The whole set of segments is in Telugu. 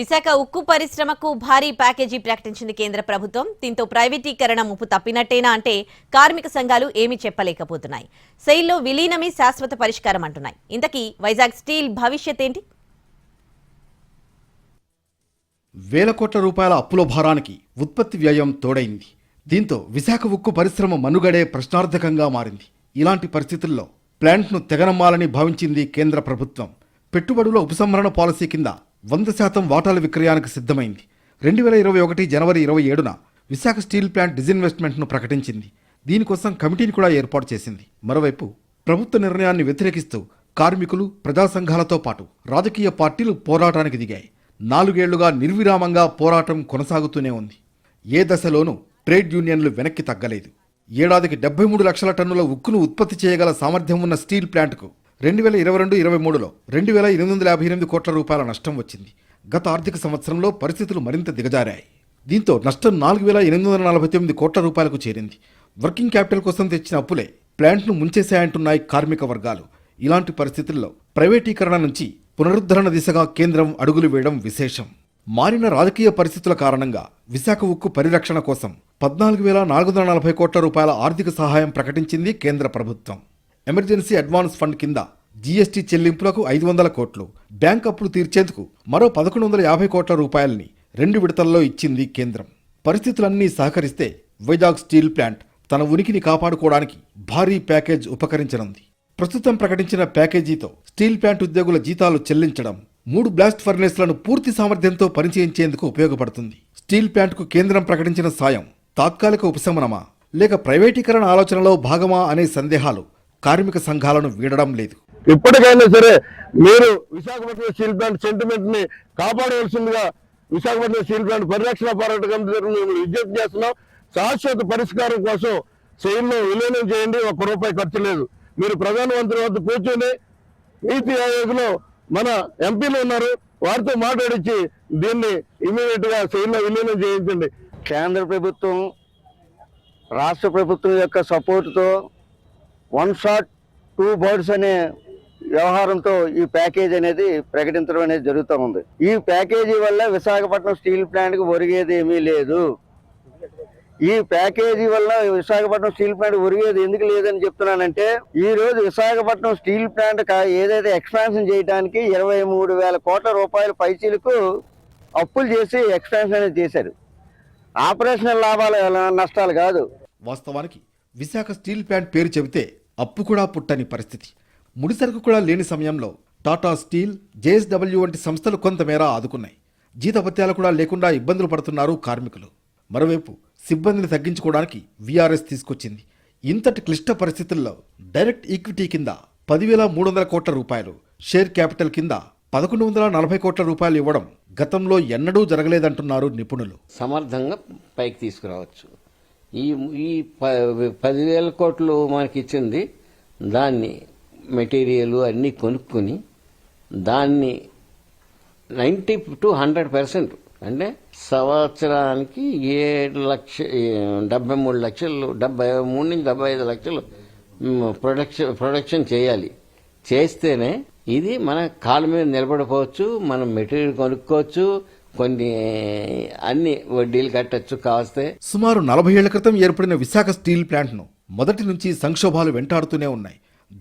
విశాఖ ఉక్కు పరిశ్రమకు భారీ ప్యాకేజీ ప్రకటించింది కేంద్ర ప్రభుత్వం. దీంతో ప్రైవేటీకరణ ముప్పు తప్పినట్టేనా అంటే కార్మిక సంఘాలు ఏమీ చెప్పలేకపోతున్నాయి. సెయిల్లో విలీనమే శాశ్వత పరిష్కారం అంటున్నాయి. ఇంతకీ వైజాగ్ స్టీల్ భవిష్యత్ ఏంటి? వేల కోట్ల రూపాయల అప్పుల భారానికి ఉత్పత్తి వ్యయం తోడైంది. దీంతో విశాఖ ఉక్కు పరిశ్రమ మనుగడే ప్రశ్నార్థకంగా మారింది. ఇలాంటి పరిస్థితుల్లో ప్లాంట్ను తెగనమ్మాలని భావించింది కేంద్ర ప్రభుత్వం. పెట్టుబడుల ఉపసంహరణ పాలసీ కింద వంద శాతం వాటాల విక్రయానికి సిద్ధమైంది. రెండు వేల ఇరవై ఒకటి జనవరి ఇరవై ఏడున విశాఖ స్టీల్ ప్లాంట్ డిజిన్వెస్ట్మెంట్ను ప్రకటించింది. దీనికోసం కమిటీని కూడా ఏర్పాటు చేసింది. మరోవైపు ప్రభుత్వ నిర్ణయాన్ని వ్యతిరేకిస్తూ కార్మికులు ప్రజా సంఘాలతో పాటు రాజకీయ పార్టీలు పోరాటానికి దిగాయి. నాలుగేళ్ళుగా నిర్విరామంగా పోరాటం కొనసాగుతూనే ఉంది. ఏ దశలోనూ ట్రేడ్ యూనియన్లు వెనక్కి తగ్గలేదు. ఏడాదికి డెబ్బై మూడు లక్షల టన్నుల ఉక్కును ఉత్పత్తి చేయగల సామర్థ్యం ఉన్న స్టీల్ ప్లాంట్కు రెండు వేల ఇరవై రెండు ఇరవై మూడులో రెండు వేల ఎనిమిది వందల యాభై ఎనిమిది కోట్ల రూపాయల నష్టం వచ్చింది. గత ఆర్థిక సంవత్సరంలో పరిస్థితులు మరింత దిగజారాయి. దీంతో నష్టం నాలుగు వేల ఎనిమిది వందల నలభై తొమ్మిది కోట్ల రూపాయలకు చేరింది. వర్కింగ్ క్యాపిటల్ కోసం తెచ్చిన అప్పులే ప్లాంట్ను ముంచేశాయంటున్నాయి కార్మిక వర్గాలు. ఇలాంటి పరిస్థితుల్లో ప్రైవేటీకరణ నుంచి పునరుద్ధరణ దిశగా కేంద్రం అడుగులు వేయడం విశేషం. మారిన రాజకీయ పరిస్థితుల కారణంగా విశాఖ ఉక్కు పరిరక్షణ కోసం పద్నాలుగు వేల నాలుగు వందల నలభై కోట్ల రూపాయల ఆర్థిక సహాయం ప్రకటించింది కేంద్ర ప్రభుత్వం. ఎమర్జెన్సీ అడ్వాన్స్ ఫండ్ కింద జీఎస్టీ చెల్లింపులకు ఐదు వందల కోట్లు. బ్యాంక్ అప్పులు తీర్చేందుకు మరో పదకొండు వందల యాభై కోట్ల రూపాయలని రెండు విడతల్లో ఇచ్చింది కేంద్రం. పరిస్థితులన్నీ సహకరిస్తే వైజాగ్ స్టీల్ ప్లాంట్ తన ఉనికిని కాపాడుకోవడానికి భారీ ప్యాకేజ్ ఉపకరించనుంది. ప్రస్తుతం ప్రకటించిన ప్యాకేజీతో స్టీల్ ప్లాంట్ ఉద్యోగుల జీతాలు చెల్లించడం మూడు బ్లాస్ట్ ఫర్నేస్లను పూర్తి సామర్థ్యంతో పనిచేయించేందుకు ఉపయోగపడుతుంది. స్టీల్ ప్లాంట్కు కేంద్రం ప్రకటించిన సాయం తాత్కాలిక ఉపశమనమా లేక ప్రైవేటీకరణ ఆలోచనలో భాగమా అనే సందేహాలు కార్మిక సంఘాలను వీడడం లేదు. ఇప్పటికైనా సరే మీరు విశాఖపట్నం స్టీల్ ప్లాంట్ సెంటిమెంట్ని కాపాడవలసిందిగా విశాఖపట్నం స్టీల్ ప్లాంట్ పరిరక్షణ పోరాట కమిటీ మేము విజ్ఞప్తి చేస్తున్నాం. శాశ్వత పరిష్కారం కోసం సెయిల్లో విలీనం చేయండి ఒక్క రూపాయి ఖర్చు లేదు. మీరు ప్రధానమంత్రి వద్ద కూర్చొని నీతి ఆయోగ్లో మన ఎంపీలు ఉన్నారు వారితో మాట్లాడించి దీన్ని ఇమీడియట్గా సెయిల్లో విలీనం చేయించండి. కేంద్ర ప్రభుత్వం రాష్ట్ర ప్రభుత్వం యొక్క సపోర్టుతో వన్ షాట్ టూ బర్డ్స్ అనే వ్యవహారంతో ఈ ప్యాకేజ్ అనేది ప్రకటించడం అనేది జరుగుతూ ఉంది. ఈ ప్యాకేజీ వల్ల విశాఖపట్నం స్టీల్ ప్లాంట్కి ఒరిగేది ఏమీ లేదు. ఈ ప్యాకేజీ వల్ల విశాఖపట్నం స్టీల్ ప్లాంట్ ఒరిగేది ఎందుకు లేదని చెప్తున్నానంటే ఈ రోజు విశాఖపట్నం స్టీల్ ప్లాంట్ ఏదైతే ఎక్స్పాన్షన్ చేయడానికి ఇరవై మూడు వేల కోట్ల రూపాయల పైచీలకు అప్పులు చేసి ఎక్స్పాన్షన్ అనేది చేశారు. ఆపరేషనల్ లాభాలు నష్టాలు కాదు. వాస్తవానికి విశాఖ స్టీల్ ప్లాంట్ పేరు చెబితే అప్పు కూడా పుట్టని పరిస్థితి. ముడిసరుకు కూడా లేని సమయంలో టాటా స్టీల్ జేఎస్డబ్ల్యూ వంటి సంస్థలు కొంతమేర ఆదుకున్నాయి. జీతభత్యాలు కూడా లేకుండా ఇబ్బందులు పడుతున్నారు కార్మికులు. మరోవైపు సిబ్బందిని తగ్గించుకోవడానికి వీఆర్ఎస్ తీసుకొచ్చింది. ఇంతటి క్లిష్ట పరిస్థితుల్లో డైరెక్ట్ ఈక్విటీ కింద పదివేల మూడు వందల కోట్ల రూపాయలు షేర్ క్యాపిటల్ కింద పదకొండు వందల నలభై కోట్ల రూపాయలు ఇవ్వడం గతంలో ఎన్నడూ జరగలేదంటున్నారు నిపుణులు. సమర్థంగా పైకి తీసుకురావచ్చు. ఈ ఈ ప- పదివేల కోట్లు మనకి ఇచ్చింది దాన్ని మెటీరియల్ అన్నీ కొనుక్కొని దాన్ని నైంటీ టు హండ్రెడ్ పర్సెంట్ అంటే సంవత్సరానికి ఏడు లక్ష డెబ్బై మూడు లక్షలు డెబ్బై మూడు నుంచి డెబ్బై ఐదు లక్షలు ప్రొడక్షన్ ప్రొడక్షన్ చేయాలి. చేస్తేనే ఇది మన కాళ్ళ మీద నిలబడిపోవచ్చు మనం మెటీరియల్ కొనుక్కోవచ్చు కొన్ని అన్ని వడ్డీలు కట్టచ్చు కావస్తే సుమారు నలభై ఏళ్ళ క్రితం ఏర్పడిన విశాఖ స్టీల్ ప్లాంట్ను మొదటి నుంచి సంక్షోభాలు వెంటాడుతూనే ఉన్నాయి.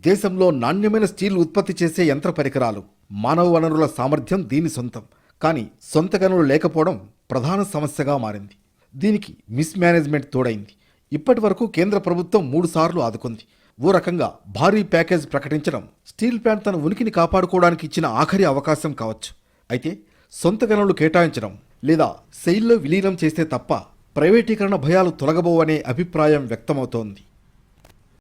దేశంలో నాణ్యమైన స్టీల్ ఉత్పత్తి చేసే యంత్ర పరికరాలు మానవ వనరుల సామర్థ్యం దీని సొంతం. కానీ సొంత గనులు లేకపోవడం ప్రధాన సమస్యగా మారింది. దీనికి మిస్ మేనేజ్మెంట్ తోడైంది. ఇప్పటి వరకు కేంద్ర ప్రభుత్వం మూడు సార్లు ఆదుకుంది. ఓ రకంగా భారీ ప్యాకేజ్ ప్రకటించడం స్టీల్ ప్లాంట్ తన ఉనికిని కాపాడుకోవడానికి ఇచ్చిన ఆఖరి అవకాశం కావచ్చు. అయితే సొంత గనులు కేటాయించడం లేదా సెయిల్లో విలీనం చేస్తే తప్ప ప్రైవేటీకరణ భయాలు తొలగబోవనే అభిప్రాయం వ్యక్తమవుతోంది.